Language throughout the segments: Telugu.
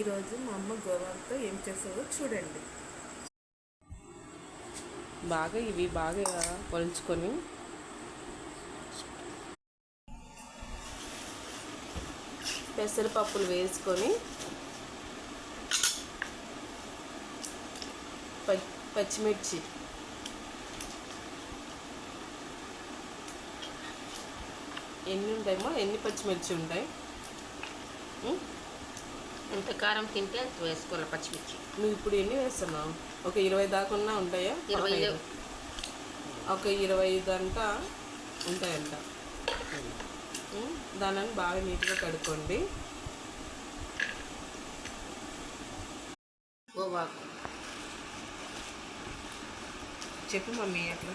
ఈరోజు మా అమ్మ గోవాలతో ఏం చేస్తుందో చూడండి. బాగా ఇవి బాగా కొలుచుకొని పెసరపప్పులు వేసుకొని పచ్చిమిర్చి. ఎన్ని ఉంటాయమ్మా? ఎన్ని పచ్చిమిర్చి ఉంటాయి? ఎంత కారం తింటే అంత వేసుకోవాలి పచ్చిమిర్చి. నువ్వు ఇప్పుడు ఎన్ని వేస్తున్నావు ఒక ఇరవై దాకా ఉంటాయా? ఇరవై. ఒక ఇరవై దంట ఉంటాయంట? దానిని బాగా నీట్గా కడుక్కోండి. గోవాకు చెప్పు మమ్మీ అట్లా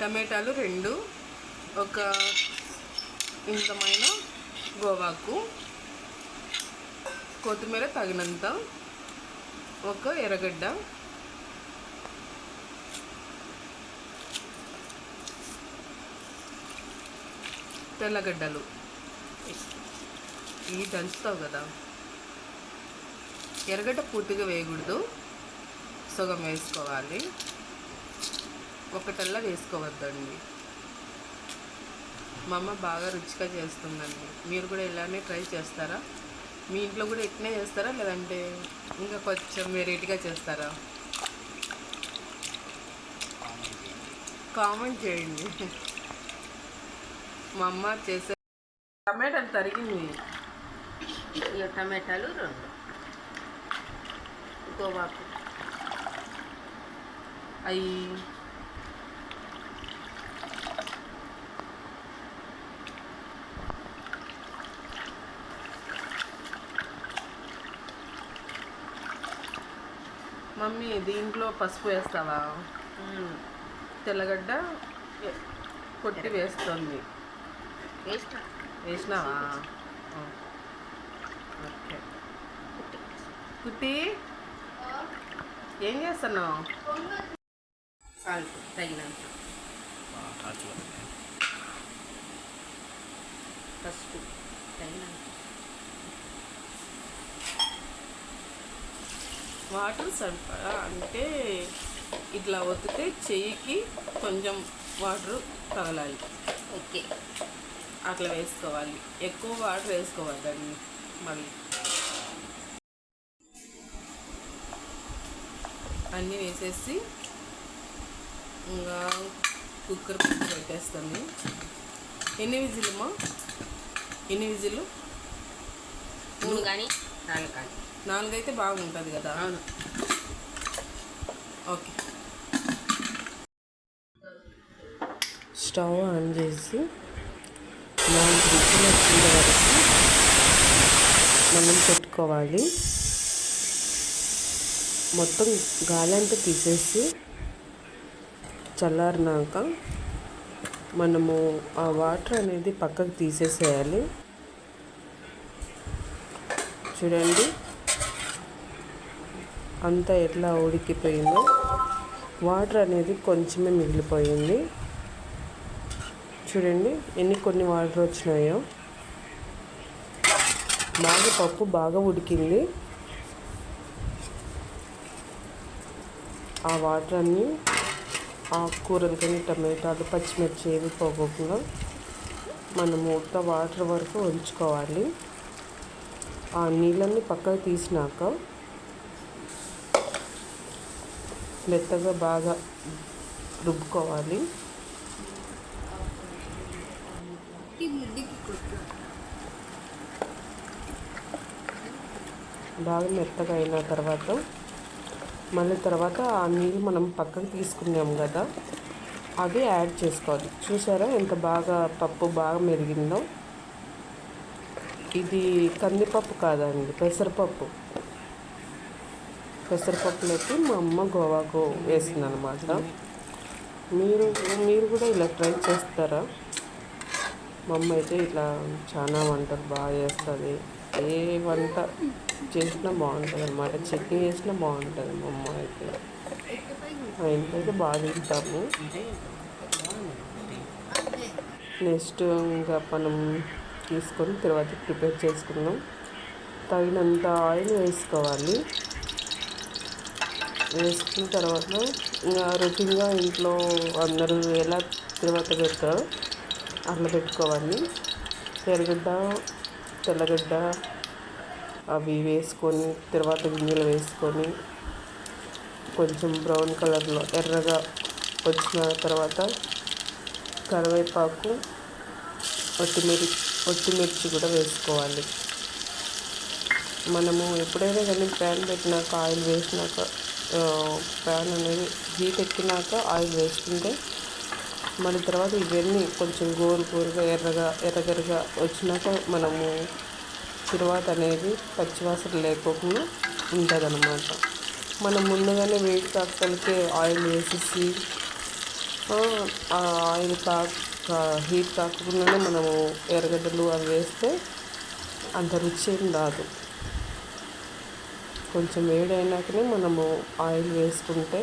టమాటాలు రెండు ఒక ఇంతమైన గోవాకు కొత్తిమీర తగినంత ఒక ఎర్రగడ్డ తెల్లగడ్డలు. ఇవి దంచుతావు కదా. ఎర్రగడ్డ పూర్తిగా వేయకూడదు. సగం వేసుకోవాలి. ఒకటల్లా వేసుకోవద్దండి. మా అమ్మ బాగా రుచిగా చేస్తుందండి. మీరు కూడా ఇలానే ట్రై చేస్తారా? మీ ఇంట్లో కూడా ఇట్నే చేస్తారా? లేదంటే ఇంకా కొంచెం వెరైటీగా చేస్తారా? కామెంట్ చేయండి. మా అమ్మ చేసే టమాటాలు తరిగింది. ఇక టమాటాలు రెండు. గోవాకు అవి మమ్మీ దీంట్లో పసుపు వేస్తావా? తెల్లగడ్డ కొట్టి వేస్తుంది. వేసినావా. ఓకే. కుట్టి ఏం చేస్తున్నావు? సాల్ట్ తగినంత. పసుపు తగినంత. వాటర్ సరిపడా? అంటే ఇట్లా ఒత్తితే చెయ్యికి కొంచెం వాటర్ తగలాలి ఓకే. అట్లా వేసుకోవాలి. ఎక్కువ వాటర్ వేసుకోవద్దండి మళ్ళీ. అన్నీ వేసేసి ఇంకా కుక్కర్ పెట్టి పెట్టేస్తాను. ఎన్ని విజిలమ్మా ఎన్ని విజిల్? మూడు కానీ. నాలుగు కానీ. నాలుగైతే బాగుంటుంది కదా? అవును. ఓకే. స్టవ్ ఆన్ చేసి నాలుగు వచ్చేంత వరకు మనం పెట్టుకోవాలి. మొత్తం గాలి అంతా తీసేసి చల్లారినాక మనము ఆ వాటర్ అనేది పక్కకు తీసేసేయాలి. చూడండి. అంతా ఎట్లా ఉడికిపోయిందో వాటర్ అనేది కొంచెమే మిగిలిపోయింది. చూడండి ఎన్ని కొన్ని వాటర్ వచ్చినాయో. బాగా పప్పు బాగా ఉడికింది. ఆ వాటర్ అన్నీ ఆ కూరలు కానీ టమాటాలు పచ్చిమిర్చి ఏవి పోకుండా మనము ఉత్త వాటర్ వరకు ఉంచుకోవాలి. ఆ నీళ్ళన్నీ పక్కకు తీసినాక మెత్తగా బాగా రుబ్బుకోవాలి. బాగా మెత్తగా అయిన తర్వాత మళ్ళీ తర్వాత ఆ నీళ్ళు మనం పక్కకు తీసుకున్నాం కదా అది యాడ్ చేసుకోవాలి. చూసారా ఎంత బాగా పప్పు బాగా మెరిగిందో? ఇది కందిపప్పు కాదండి పెసరపప్పు. పెసరపప్పులోకి మా అమ్మ గోవాకు వేసింది అనమాట మీరు మీరు కూడా ఇలా ట్రై చేస్తారా? మా అమ్మ అయితే ఇట్లా చాలా వంటలు బాగా చేస్తుంది. ఏ వంట చేసినా బాగుంటుంది అనమాట చట్నీ చేసినా బాగుంటుంది మా అమ్మ అయితే. మా ఇంట్లో అయితే బాగా తింటాము. నెక్స్ట్ ఇంకా మనం తీసుకొని తర్వాత ప్రిపేర్ చేసుకుందాం. తగినంత ఆయిల్ వేసుకోవాలి. వేసుకున్న తర్వాత ఇంకా రొటీన్గా ఇంట్లో అందరూ ఎలా తర్వాత పెడతారో అట్లా పెట్టుకోవాలి. ఎర్రగడ్డ తెల్లగడ్డ అవి వేసుకొని తర్వాత గింజలు వేసుకొని కొంచెం బ్రౌన్ కలర్లో ఎర్రగా వచ్చిన తర్వాత కరివేపాకు ఒత్తిమిరి ఒత్తిమిర్చి కూడా వేసుకోవాలి. మనము ఎప్పుడైనా కానీ ప్యాన్ పెట్టినాక ఆయిల్ వేసినాక ప్యాన్ అనేది హీట్ ఎక్కినాక ఆయిల్ వేసుకుంటే మళ్ళీ తర్వాత ఇవన్నీ కొంచెం గోరు గోరుగా ఎర్రగా ఎర్రగెర్రగా వచ్చినాక మనము తర్వాత అనేది పచ్చివాసన లేకోకుండా ఉంటుంది అన్నమాట మనం ముందుగానే వేడి కాకలకే ఆయిల్ వేసేసి ఆయిల్ కాక హీట్ కాకుండానే మనము ఎర్రగడ్డలు అవి వేస్తే అంత రుచి ఏం రాదు. కొంచెం వేడి అయినాకనే మనము ఆయిల్ వేసుకుంటే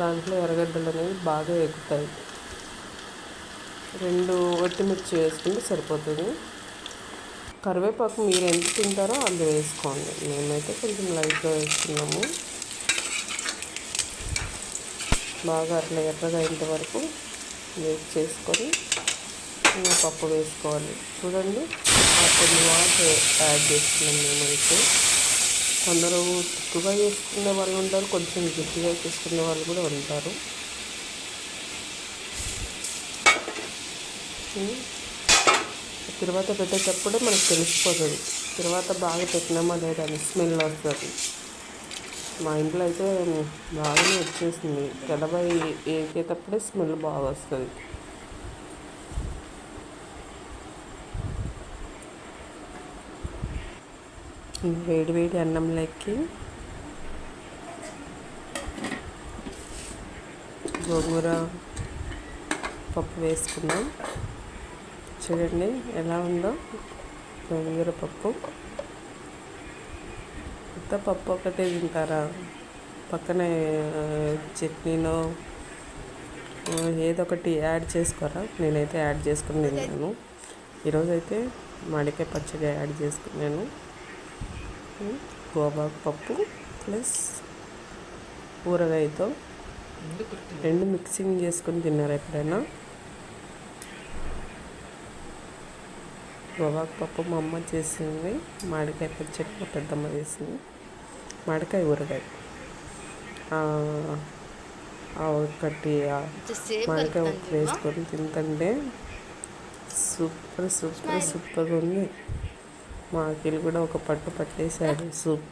దాంట్లో ఎర్రగడ్డలు అనేవి బాగా ఎగుతాయి. రెండు ఒట్టిమిర్చి వేసుకుంటే సరిపోతుంది. కరివేపాకు మీరు ఎంత తింటారో అంత వేసుకోండి. మేమైతే కొంచెం లైట్గా వేసుకున్నాము. బాగా అట్లా ఎర్రగా అయినంత వరకు వేస్ట్ చేసుకొని ఇంకా పప్పు వేసుకోవాలి. చూడండి కొన్ని వాటర్ యాడ్ చేస్తున్నాం మేమైతే. కొందరు తిక్కుగా చేసుకునే వాళ్ళు ఉంటారు కొంచెం గట్టిగా చేసుకునే వాళ్ళు కూడా ఉంటారు. తర్వాత పెట్టేటప్పుడే మనకు తెలిసిపోతుంది. తర్వాత బాగా పెట్టినామా లేదా అని స్మెల్ వస్తుంది. మా ఇంట్లో అయితే బాగానే వచ్చేసింది. తెలబై ఏకేటప్పుడే స్మెల్ బాగా వస్తుంది. వేడి వేడి అన్నంలోకి గోంగూర పప్పు వేసుకుందాం. చూడండి ఎలా ఉందో గోంగూర పప్పు. కొత్త పప్పు ఒకటే తింటారా? పక్కన చట్నీనో ఏదో ఒకటి యాడ్ చేసుకోరా? నేనైతే యాడ్ చేసుకుని తిన్నాను. ఈరోజైతే మాడికాయ పచ్చడి యాడ్ చేసుకున్నాను. గోబాకు పప్పు ప్లస్ ఊరగాయతో రెండు మిక్సింగ్ చేసుకొని తిన్నారా ఎప్పుడైనా? గోవాకు పప్పు మా అమ్మ చేసింది మామిడికాయ పచ్చడి మా పెద్దమ్మ చేసింది మామిడికాయ ఊరగాయ. ఒకటి మామిడికాయ వేసుకొని తింటుంటే సూపర్ సూపర్ సూపర్గా ఉంది. మా అఖిల్ కూడా ఒక పట్టు పట్టేసాడు సూప్